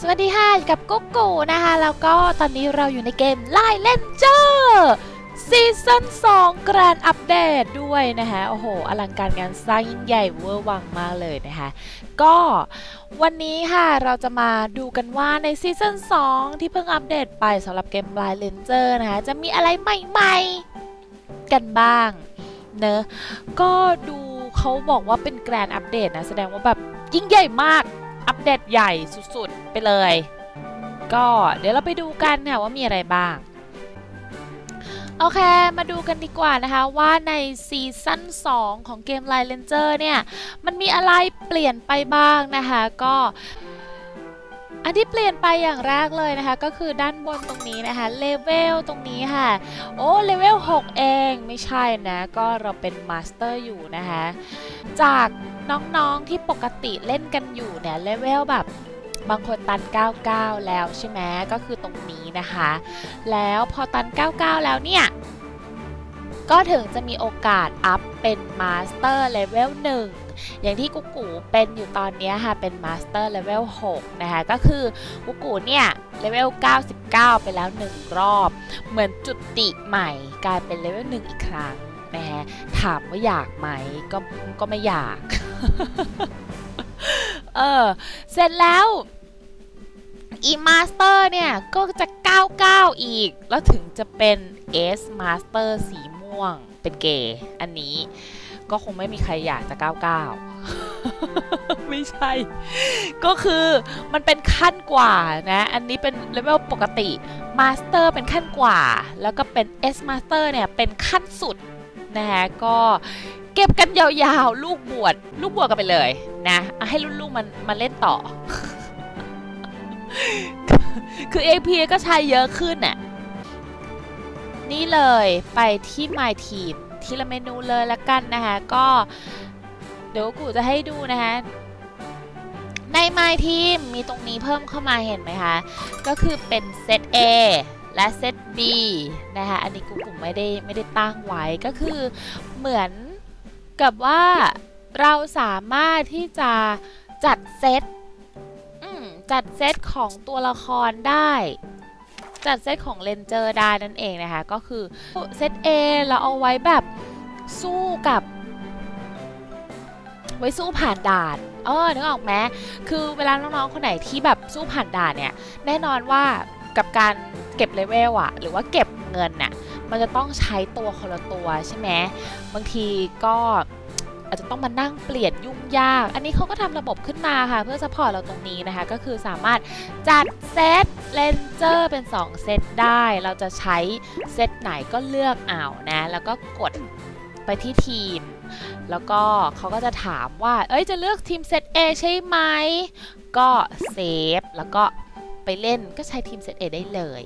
สวัสดีค่ะกับกุ๊กกูนะคะ แล้วก็ตอนนี้เราอยู่ในเกมไล่เล่นเจอร์ซีซั่น2แกรนอัปเดตด้วยนะคะโอ้โห อลังการงานสร้างยิ่งใหญ่เวอร์วังมากเลยนะคะ ก็วันนี้ค่ะเราจะมาดูกันว่าในซีซั่น2ที่เพิ่งอัปเดตไปสำหรับเกมไลเลนเจอร์นะคะ จะมีอะไรใหม่ๆ กันบ้างเนอะก็ดูเขาบอกว่าเป็นแกรนอัปเดตนะ แสดงว่าแบบยิ่งใหญ่มาก อัปเดตใหญ่สุดๆ ไปเลย ก็เดี๋ยวเราไปดูกันค่ะว่ามีอะไรบ้าง โอเค มาดูกันดีกว่านะคะว่าในซีซั่น2 ของเกม Line Ranger เนี่ย มันมีอะไรเปลี่ยนไปบ้างนะคะก็อันที่เปลี่ยนไปอย่างแรกเลยนะคะ ก็คือด้านบนตรงนี้นะคะเลเวลตรงนี้ค่ะ โอ้เลเวล6เองไม่ใช่นะ ก็เราเป็นมาสเตอร์อยู่นะคะ จาก น้องๆที่ปกติเล่นกันอยู่เนี่ยเลเวลแบบบางคนตัน 99 แล้วใช่ไหมก็คือตรงนี้นะคะ แล้วพอตัน 99 แล้วเนี่ย ก็ถึงจะมีโอกาสอัพเป็นมาสเตอร์เลเวล1อย่างที่กุ๊กูเป็นอยู่ตอนนี้ค่ะ เป็นมาสเตอร์เลเวล6นะคะ ก็คือกุ๊กูเนี่ยเลเวล99 ไปแล้ว 1 รอบ เหมือนจุดติใหม่กลายเป็นเลเวล1อีกครั้ง นะฮะถามว่าอยากไหมก็ก็ไม่อยาก เออ เสร็จแล้วอีมาสเตอร์เนี่ย ก็จะ 99 อีก แล้วถึงจะเป็น S Master สีม่วงเป็นเกย์อันนี้ก็คงไม่มีใครอยากจะ 99 ไม่ใช่ ก็คือมันเป็นขั้นกว่านะ อันนี้เป็นเลเวลปกติ Master เป็นขั้นกว่า แล้วก็เป็น S Master เนี่ย เป็นขั้นสุด นะคะก็เก็บกันยาวๆ ลูกบวชลูกบวชกันไปเลยนะเอาให้ลูกๆมันมาเล่นต่อ คือ AP ก็ใช้เยอะขึ้นน่ะนี่เลยไปที่ My Team ทีละเมนูเลยละกันนะคะก็เดี๋ยวกูจะให้ดูนะคะใน My Team มีตรงนี้เพิ่มเข้ามาเห็นไหมคะ ก็คือเป็นเซต A และเซต B นะคะอันนี้กูกูไม่ได้ไม่ได้ตั้งไว้ก็คือเหมือนกับว่าเราสามารถที่จะจัดเซตจัดเซตของตัวละครได้ จัดเซตของเลนเจอร์ได้นั่นเองนะคะ ก็คือเซต A เราเอาไว้แบบสู้กับ ไว้สู้ผ่านด่านเออนึกออกไหมคือเวลาน้องๆคนไหนที่แบบสู้ผ่านด่านเนี่ย แน่นอนว่ากับการ เก็บเลเวลอะหรือว่าเก็บเงินน่ะมันจะต้องใช้ตัวคนละตัวใช่ไหมบางทีก็อาจจะต้องมานั่งเปลี่ยนยุ่งยาก อันนี้เขาก็ทำระบบขึ้นมาค่ะเพื่อสปอร์ตเราตรงนี้นะคะ ก็คือสามารถจัดเซตเลนเจอร์เป็น 2 เซตได้ เราจะใช้เซตไหนก็เลือกเอานะ แล้วก็กดไปที่ทีม แล้วก็เขาก็จะถามว่า เอ้ยจะเลือกทีมเซต A ใช่ไหม ก็เซฟแล้วก็ ไปเล่นก็ใช้ทีมเซต A ได้เลย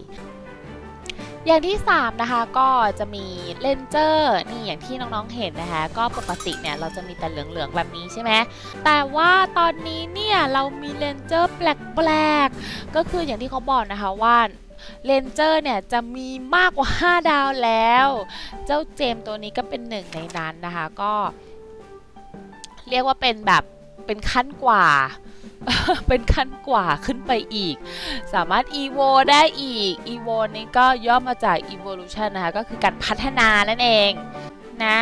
อย่างที่ 3 นะคะก็จะมีเลนเจอร์นี่อย่างที่น้องๆเห็นนะคะ ก็ปกติเนี่ยเราจะมีแต่เหลืองๆแบบนี้ใช่ไหมแต่ว่าตอนนี้เนี่ยเรามีเลนเจอร์แปลกๆ ก็คืออย่างที่เขาบอกนะคะว่าเลนเจอร์เนี่ยจะมีมากกว่า 5 ดาวแล้ว เจ้าเจมตัวนี้ก็เป็นหนึ่งในนั้นนะคะ ก็ เรียกว่าเป็นแบบเป็นขั้นกว่า เป็นขั้นกว่าขึ้นไปอีก สามารถ evo ได้อีก evo นี่ก็ย่อมาจาก evolution นะคะก็คือการพัฒนานั่นเองนะ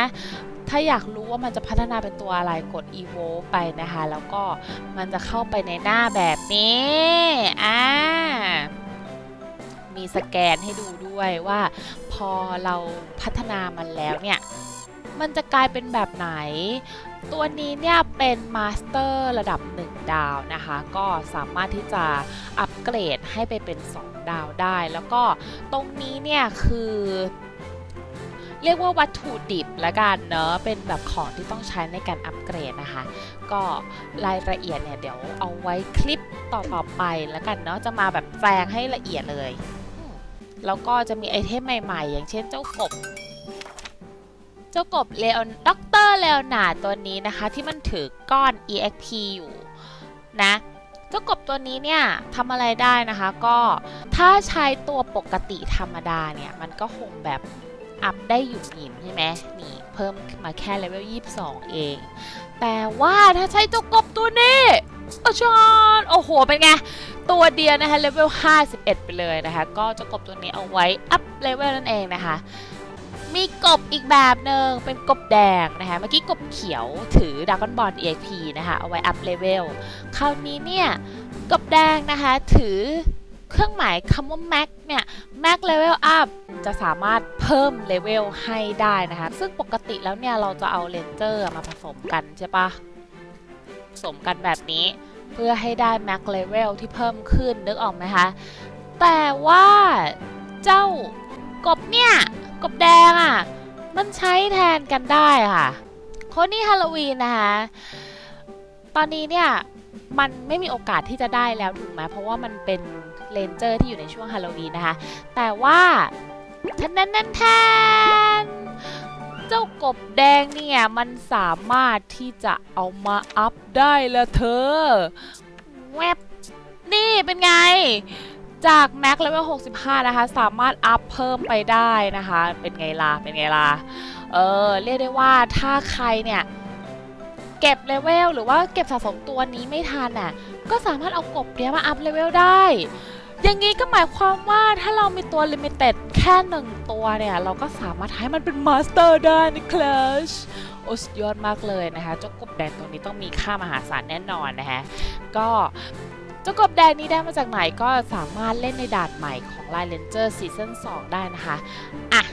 ถ้าอยากรู้ว่ามันจะพัฒนาเป็นตัวอะไรกด evo ไปนะคะ แล้วก็มันจะเข้าไปในหน้าแบบนี้อ่ามีสแกนให้ดูด้วยว่า พอเราพัฒนามันแล้วเนี่ย มันจะกลายเป็นแบบไหน ตัวนี้เนี่ยเป็นมาสเตอร์ระดับ 1 ดาวนะคะ ก็สามารถที่จะอัปเกรดให้ไปเป็น 2 ดาวได้ แล้วก็ตรงนี้เนี่ยคือเรียกว่าวัตถุดิบละกันเนอะเป็นแบบของที่ต้องใช้ในการอัปเกรดนะคะ ก็รายละเอียดเนี่ยเดี๋ยวเอาไว้คลิปต่อๆไปละกันเนาะจะมาแบบแปลงให้ละเอียดเลย แล้วก็จะมีไอเทมใหม่ๆ อย่างเช่นเจ้ากบ เจ้ากบเลออนด็อกเตอร์เลอนาตัวนี้นะคะที่มันถือก้อน EXP อยู่นะเจ้ากบตัวนี้เนี่ยทำอะไรได้นะคะ ก็ถ้าใช้ตัวปกติธรรมดาเนี่ย มันก็คงแบบอัพได้อยู่หยิมใช่ไหมนี่เพิ่มมาแค่เลเวล22 เอง แต่ว่าถ้าใช้เจ้ากบตัวนี้อาจารย์โอ้โห เป็นไง ตัวเดียวนะคะเลเวล51 ไปเลยนะคะ ก็จะกบตัวนี้เอาไว้ อัพเลเวลนั่นเองนะคะ มีกบอีกแบบหนึ่งเป็นกบแดงนะคะ เมื่อกี้กบเขียวถือดากอนบอล EXP นะคะ เอาไว้อัพเลเวล คราวนี้เนี่ย กบแดงนะคะ ถือเครื่องหมายคำว่า Max เนี่ย Max Level Up จะสามารถเพิ่มเลเวลให้ได้นะคะ ซึ่งปกติแล้วเนี่ย เราจะเอาเลนเจอร์มาผสมกันใช่ปะผสมกันแบบนี้ เพื่อให้ได้ Max Level ที่เพิ่มขึ้นนึกออกไหมคะ แต่ว่าเจ้า กบเนี่ย กบแดงอะ่ะ มันใช้แทนกันได้ค่ะโคนี่ฮาโลวีนนะคะ ตอนนี้เนี่ย มันไม่มีโอกาสที่จะได้แล้วถูกไหมเพราะว่ามันเป็นเลนเจอร์ที่อยู่ในช่วงฮาโลวีนนะคะ แต่ว่าทันนั้นแทนเจ้ากบแดงเนี่ย มันสามารถที่จะเอามาอัพได้ล้วเธอ แวบนี่เป็นไง จากแม็กเลเวล65 นะคะ สามารถอัพเพิ่มไปได้นะคะ เป็นไงล่ะ เป็นไงล่ะ เออ เรียกได้ว่าถ้าใครเนี่ยเก็บเลเวลหรือว่าเก็บสะสมตัวนี้ไม่ทันน่ะ ก็สามารถเอากบเนี้ยมาอัพเลเวลได้ อย่างนี้ก็หมายความว่าถ้าเรามีตัวลิมิเต็ดแค่หนึ่งตัวเนี่ย เราก็สามารถให้มันเป็นมาสเตอร์ได้นคลาชโอ้สุดยอดมากเลยนะคะ เจ้ากบแดงตัวนี้ต้องมีค่ามหาศาลแน่นอนนะคะก็ เจ้ากบแดงนี้ได้มาจากไหนก็สามารถเล่นในด่านใหม่ของ Line Ranger Season 2ได้นะคะ อะ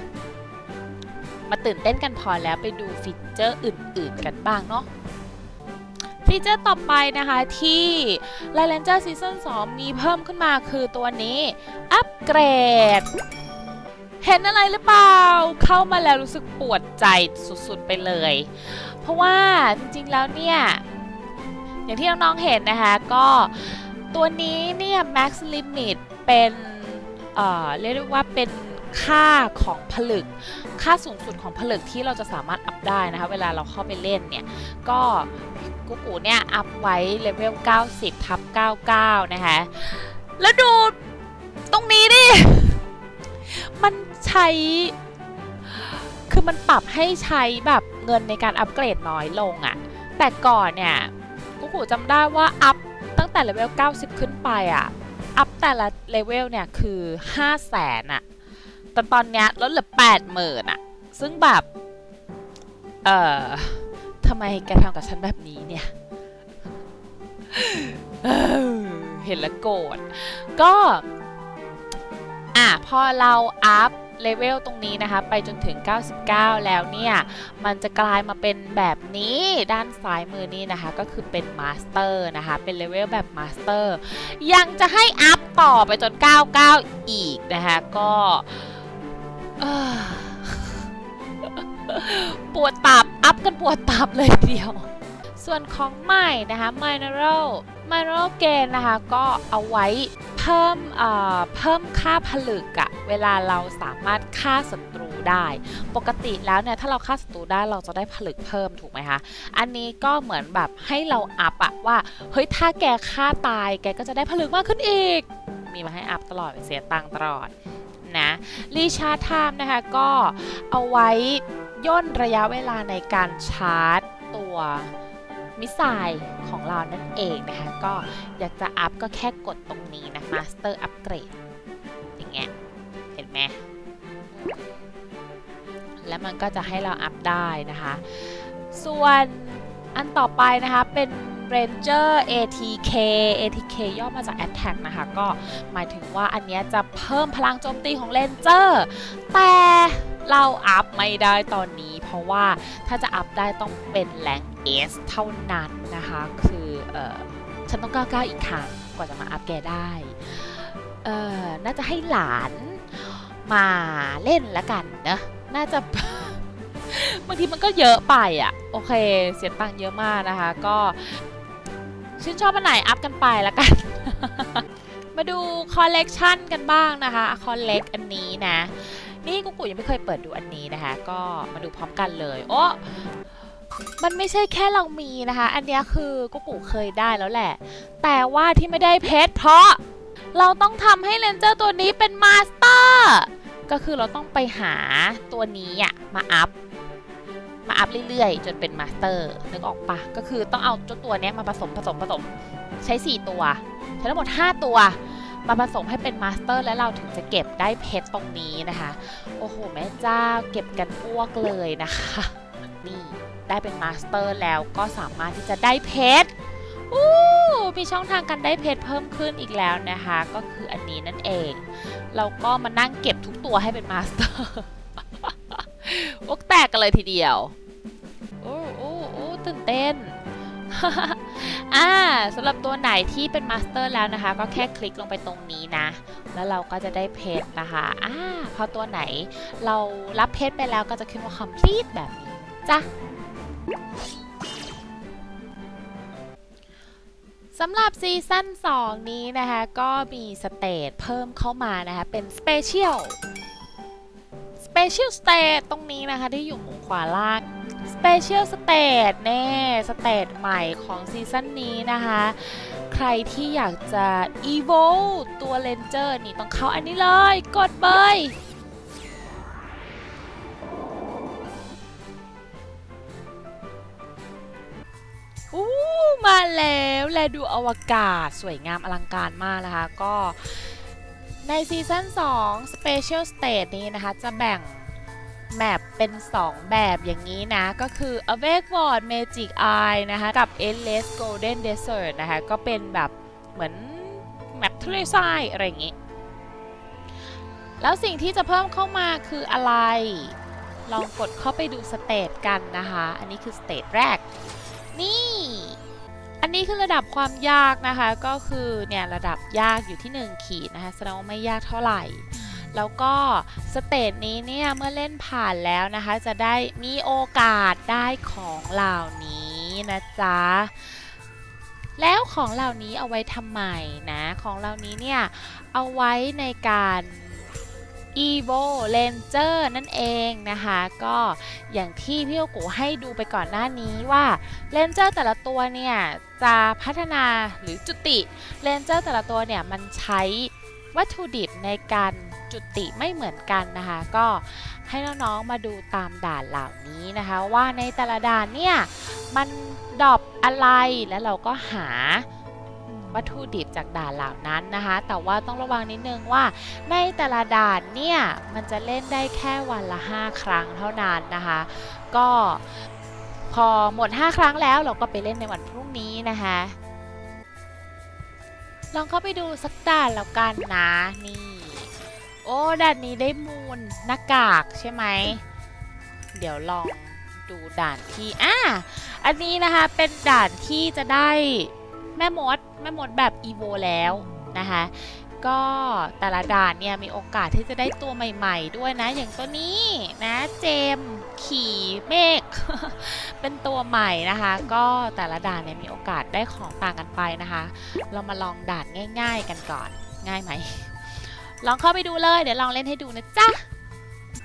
มาตื่นเต้นกันพอแล้วไปดูฟีเจอร์อื่นๆกันบ้างเนาะฟีเจอร์ต่อไปนะคะที่ Line Ranger Season 2มีเพิ่มขึ้นมาคือตัวนี้อัปเกรดเห็นอะไรหรือเปล่า เข้ามาแล้วรู้สึกปวดใจสุดๆไปเลย เพราะว่าจริงๆแล้วเนี่ย อย่างที่น้องๆเห็นนะคะก็ ตัวนี้เนี่ย max limit เป็นเอ่อเรียกได้ว่าเป็นค่าของผลึก ค่าสูงสุดของผลึกที่เราจะสามารถอัพได้นะคะ เวลาเราเข้าไปเล่นเนี่ย ก็กูกูเนี่ยอัพไว้เลเวล 90 ทับ 99 นะคะ แล้วดูตรงนี้ดิ มันใช้ คือมันปรับให้ใช้แบบเงินในการอัปเกรดน้อยลงอะแต่ก่อนเนี่ยกูกูจำได้ว่าอัพ ตั้งแต่เลเวล 90 ขึ้นไปอะอัพแต่ละเลเวลเนี่ยคือ 5 0 0แสนอะแต่ตอนเนี้ยลดเหลือ80,000อะซึ่งแบบ เอ่อทำไมแกทำกับฉันแบบนี้เนี่ย เห็นแล้วโกรธ ก็ อะ พอเราอัพ เลเวลตรงนี้นะคะไปจนถึง 99 แล้วเนี่ย มันจะกลายมาเป็นแบบนี้ด้านซ้ายมือนี่นะคะ ก็คือเป็นมาสเตอร์นะคะ เป็นเลเวลแบบมาสเตอร์ยังจะให้อัพต่อไปจน 99 อีกนะคะ ก็ปวดตับ อัพกันปวดตับเลยเดียว ส่วนของใหม่นะคะ Mineral Mineral Gain นะคะ ก็เอาไว้ พิ่มเอ่อเพิ่มค่าผลึกอะเวลาเราสามารถฆ่าศัตรูได้ ปกติแล้วเนี่ยถ้าเราฆ่าศัตรูได้เราจะได้ผลึกเพิ่มถูกไหมคะ อันนี้ก็เหมือนแบบให้เราอัพอะว่าเฮ้ยถ้าแกฆ่าตายแกก็จะได้ผลึกมากขึ้นอีก มีมาให้อัพตลอดเสียตังตลอดนะรีชาร์จไทม์นะคะก็เอาไว้ย่นระยะเวลาในการชาร์จตัว มิสไซล์ของเรานั่นเองนะคะ ก็อยากจะอัพก็แค่กดตรงนี้นะ Master Upgrade อย่างเงี้ยเห็นไหมแล้วมันก็จะให้เราอัพได้นะคะ ส่วนอันต่อไปนะคะเป็น Ranger ATK ATK ย่อมาจาก Attack นะคะ ก็หมายถึงว่าอันนี้จะเพิ่มพลังโจมตีของ Ranger แต่ เราอัพไม่ได้ตอนนี้ เพราะว่าถ้าจะอัพได้ต้องเป็นแรง S เท่านั้นนะคะ คือเออฉันต้องก้าวก้าอีกครั้งกว่าจะมาอัพแกได้เออน่าจะให้หลานมาเล่นละกันนะน่าจะบางทีมันก็เยอะไปอะ โอเค เสียตังค์เยอะมากนะคะ ก็ชื่นชอบอันไหนอัพกันไปละกัน มาดูคอลเลกชันกันบ้างนะคะ คอลเลกอันนี้นะ นี่กุ๊กกุ๊ยังไม่เคยเปิดดูอันนี้นะคะ ก็มาดูพร้อมกันเลย โอ้มันไม่ใช่แค่เรามีนะคะ อันนี้คือกุ๊กกุ๊เคยได้แล้วแหละ แต่ว่าที่ไม่ได้เพชรเพราะเราต้องทำให้เลนเจอร์ตัวนี้เป็นมาสเตอร์ ก็คือเราต้องไปหาตัวนี้อะมาอัพ มาอัพเรื่อยๆ จนเป็นมาสเตอร์นึกออกปะก็คือต้องเอาเจ้าตัวเนี้ยมาผสมผสมผสม ใช้ 4 ตัว ใช้ทั้งหมด 5 ตัว มาผสมให้เป็นมาสเตอร์ และเราถึงจะเก็บได้เพชรตรงนี้นะคะ โอ้โห แม่เจ้าเก็บกันอ้วกเลยนะคะ นี่ได้เป็นมาสเตอร์แล้วก็สามารถที่จะได้เพชรอู้มีช่องทางการได้เพชรเพิ่มขึ้นอีกแล้วนะคะ ก็คืออันนี้นั่นเองเราก็มานั่งเก็บทุกตัวให้เป็นมาสเตอร์วกแตกกันเลยทีเดียวโอ้โอ้โอ้ตื่นเต้น อ่าสำหรับตัวไหนที่เป็นมาสเตอร์แล้วนะคะ ก็แค่คลิกลงไปตรงนี้นะ แล้วเราก็จะได้เพชรนะคะอ่าพอตัวไหนเรารับเพชรไปแล้วก็จะขึ้นว่า complete แบบนี้จ้ะสำหรับซีซั่น 2 นี้นะคะ ก็มีสเตจเพิ่มเข้ามานะคะ เป็น Special Special Stage ตรงนี้นะคะ ที่อยู่มุมขวาล่าง Special Stage แน่สเตจใหม่ของซีซั่นนี้นะคะ ใครที่อยากจะ Evolve ตัว Ranger นี่ต้องเข้าอันนี้เลย กดเบยอู้มาแล้วแลดูอวกาศสวยงามอลังการมากนะคะ ก็ในซีซั่น2 Special Stage นี้นะคะ จะแบ่ง แมปเป็น 2 แบบอย่างนี้นะ ก็คือ Awake World Magic Eye นะคะ กับ Endless Golden Desert นะคะ ก็เป็นแบบเหมือนแมปทะเลทรายอะไรอย่างนี้ แล้วสิ่งที่จะเพิ่มเข้ามาคืออะไร ลองกดเข้าไปดูสเตจกันนะคะ อันนี้คือสเตจแรก นี่ อันนี้คือระดับความยากนะคะ ก็คือเนี่ยระดับยากอยู่ที่ 1 ขีดนะคะ แสดงว่าไม่ยากเท่าไหร่ แล้วก็สเตจนี้เนี่ย เมื่อเล่นผ่านแล้วนะคะ จะได้มีโอกาสได้ของเหล่านี้นะจ๊ะแล้วของเหล่านี้เอาไว้ทำไมนะ ของเหล่านี้เนี่ย เอาไว้ในการ Evo Ranger นั่นเองนะคะ ก็อย่างที่พี่โอกูให้ดูไปก่อนหน้านี้ว่า Ranger แต่ละตัวเนี่ย จะพัฒนาหรือจุติ Ranger แต่ละตัวเนี่ย มันใช้วัตถุดิบในการ จุติไม่เหมือนกันนะคะ ก็ให้น้องๆมาดูตามด่านเหล่านี้นะคะ ว่าในแต่ละด่านเนี่ยมันดอปอะไรแล้วเราก็หาวัตถุดิบจากด่านเหล่านั้นนะคะ แต่ว่าต้องระวังนิดนึงว่า ในแต่ละด่านเนี่ยมันจะเล่นได้แค่วันละ 5 ครั้งเท่านั้นนะคะ ก็พอหมด 5 ครั้งแล้วเราก็ไปเล่นในวันพรุ่งนี้นะคะ ลองเข้าไปดูสักด่านแล้วกันนะนี่ อ้ด่านนี้ได้มูลหน้ากากใช่ไหม เดี๋ยวลองดูด่านที่อะอันนี้นะคะเป็นด่านที่จะได้แม่มดแม่มดแบบอีโวแล้วนะคะก็แต่ละด่านเนี่ยมีโอกาสที่จะได้ตัวใหม่ ๆ ด้วยนะ อย่างตัวนี้นะเจมขี่เมฆเป็นตัวใหม่นะคะ ก็แต่ละด่านเนี่ยมีโอกาสได้ของต่างกันไปนะคะ เรามาลองด่านง่าย ๆ กันก่อนง่ายไหม ลองเข้าไปดูเลย เดี๋ยวลองเล่นให้ดูนะจ๊ะ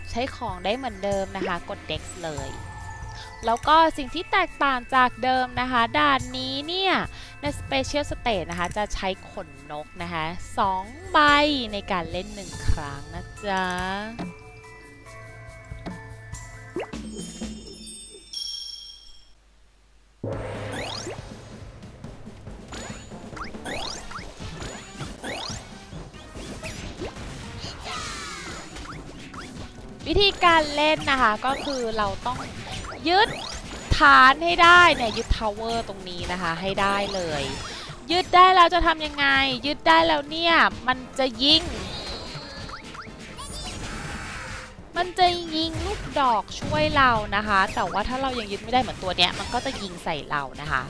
ใช้ของได้เหมือนเดิมนะคะ กด Dex เลย แล้วก็สิ่งที่แตกต่างจากเดิมนะคะ ด่านนี้เนี่ย ใน Special State นะคะ จะใช้ขนนกนะคะ2ใบในการเล่น 1 ครั้งนะจ๊ะ วิธีการเล่นนะคะก็คือเราต้องยึดฐานให้ได้เนี่ยยึดทาวเวอร์ตรงนี้นะคะให้ได้เลย ยึดได้แล้วจะทำยังไง ยึดได้แล้วเนี่ยมันจะยิง มันจะยิงลูกดอกช่วยเรานะคะ แต่ว่าถ้าเรายังยึดไม่ได้เหมือนตัวเนี้ยมันก็จะยิงใส่เรานะคะ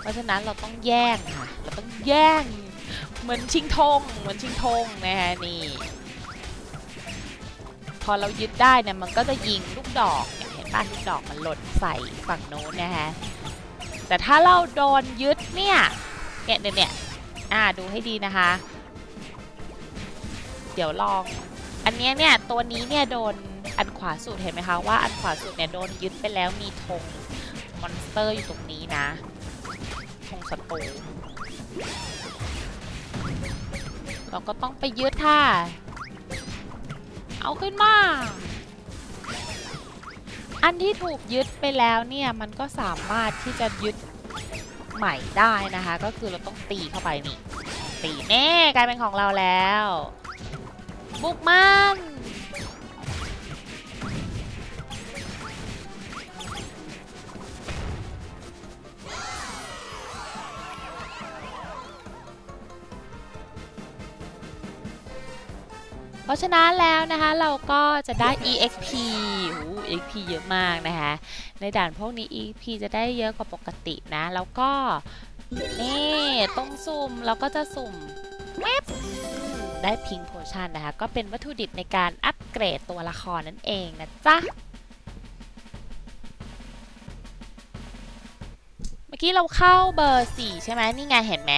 เพราะฉะนั้นเราต้องแย่งค่ะเราต้องแย่งเหมือนชิงธงเหมือนชิงธงนะคะนี่ อเรายึดได้เนี่ยมันก็จะยิงลูกดอกเนี่ยเห็นป่ะลูกดอกมันหล่นใส่ฝั่งโน้นนะฮะแต่ถ้าเราโดนยึดเนี่ยเนี่ยเนี่ยเนี่ยอ่าดูให้ดีนะคะ เดี๋ยวลอง อันเนี้ยเนี่ยตัวนี้เนี่ยโดนอันขวาสุดเห็นไหมคะว่าอันขวาสุดเนี่ยโดนยึดไปแล้วมีธงมอนสเตอร์อยู่ตรงนี้นะธงศัตรูเราก็ต้องไปยึดค่ะ เอาขึ้นมา อันที่ถูกยึดไปแล้วเนี่ย มันก็สามารถที่จะยึดใหม่ได้นะคะ ก็คือเราต้องตีเข้าไปนี่ ตีแน่กลายเป็นของเราแล้ว บุกมัน ราะฉะนั้นแล้วนะคะเราก็จะได้ exp โอ้ exp เยอะมากนะคะ ในด่านพวกนี้ exp จะได้เยอะกว่าปกตินะ แล้วก็นี่ต้องสุ่มเราก็จะสุ่มแวบได้พิงโพชั่นนะคะ ก็เป็นวัตถุดิบในการอัปเกรดตัวละครนั่นเองนะจ๊ะ อกี้เราเข้าเบอร์ 4 ใช่ไหมนี่ไงเห็นไหม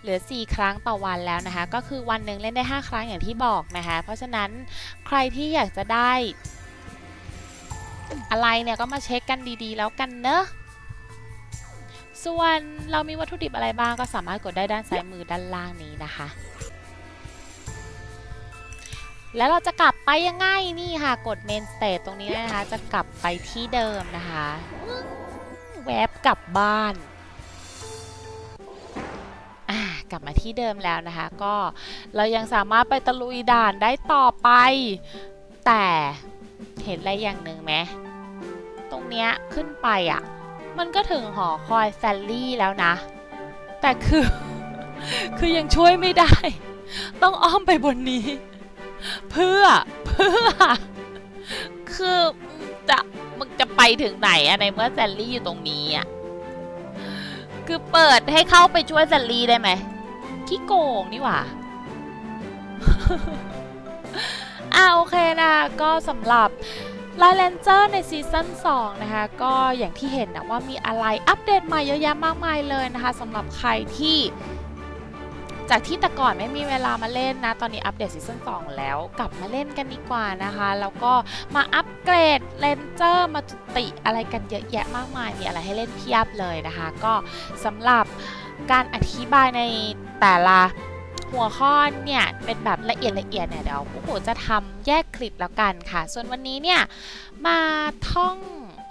เหลือ 4 ครั้งต่อวันแล้วนะคะ ก็คือวันหนึ่งเล่นได้ 5 ครั้งอย่างที่บอกนะคะ เพราะฉะนั้นใครที่อยากจะได้ อะไรเนี่ยก็มาเช็คกันดีๆ แล้วกันเนอะส่วนเรามีวัตถุดิบอะไรบ้างก็สามารถกดได้ด้านซ้ายมือด้านล่างนี้นะคะ แล้วเราจะกลับไปยังไงนี่ค่ะ กด main state ตรงนี้นะคะ จะกลับไปที่เดิมนะคะ แวบกลับบ้านอ่ากลับมาที่เดิมแล้วนะคะ ก็เรายังสามารถไปตะลุยด่านได้ต่อไป แต่เห็นอะไรอย่างหนึ่งไหมตรงเนี้ยขึ้นไปอะ มันก็ถึงหอคอยแซลลี่แล้วนะ แต่คือ คือยังช่วยไม่ได้ ต้องอ้อมไปบนนี้ เพื่อเพื่อ คือจะ มึงจะไปถึงไหนอะในเมื่อแซลลี่อยู่ตรงนี้อะคือเปิดให้เข้าไปช่วยแซลลี่ได้ไหมขี้โกงนี่หว่าอ่าโอเคนะก็สำหรับไลเลนเจอร์ในซีซั่น2นะคะ ก็อย่างที่เห็นนะว่ามีอะไรอัปเดตใหม่เยอะแยะมากมายเลยนะคะสำหรับใครที่ จากที่แต่ก่อนไม่มีเวลามาเล่นนะ ตอนนี้อัปเดตซีซั่น2แล้ว กลับมาเล่นกันดีกว่านะคะ แล้วก็มาอัปเกรดเลนเจอร์มาจุติอะไรกันเยอะแยะมากมาย มีอะไรให้เล่นเพียบเลยนะคะ ก็สำหรับการอธิบายในแต่ละหัวข้อเนี่ยเป็นแบบละเอียดละเอียดเนี่ยเดี๋ยวพวกผมจะทำแยกคลิปแล้วกันค่ะ ส่วนวันนี้เนี่ยมาท่อง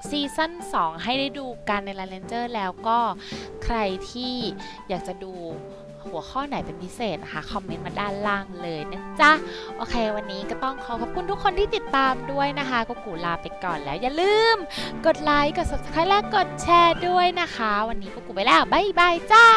ซีซั่น2 ให้ได้ดูกันใน l ล n เจอร์แล้วก็ใครที่อยากจะดู หัวข้อไหนเป็นพิเศษนะคะคอมเมนต์มาด้านล่างเลยนะจ๊ะโอเค วันนี้ก็ต้องขอขอบคุณทุกคนที่ติดตามด้วยนะคะก็กูลาไปก่อนแล้วอย่าลืม กดไลค์กด subscribe และกดแชร์ด้วยนะคะ วันนี้ก็กูไปแล้วบ๊ายบายจ้า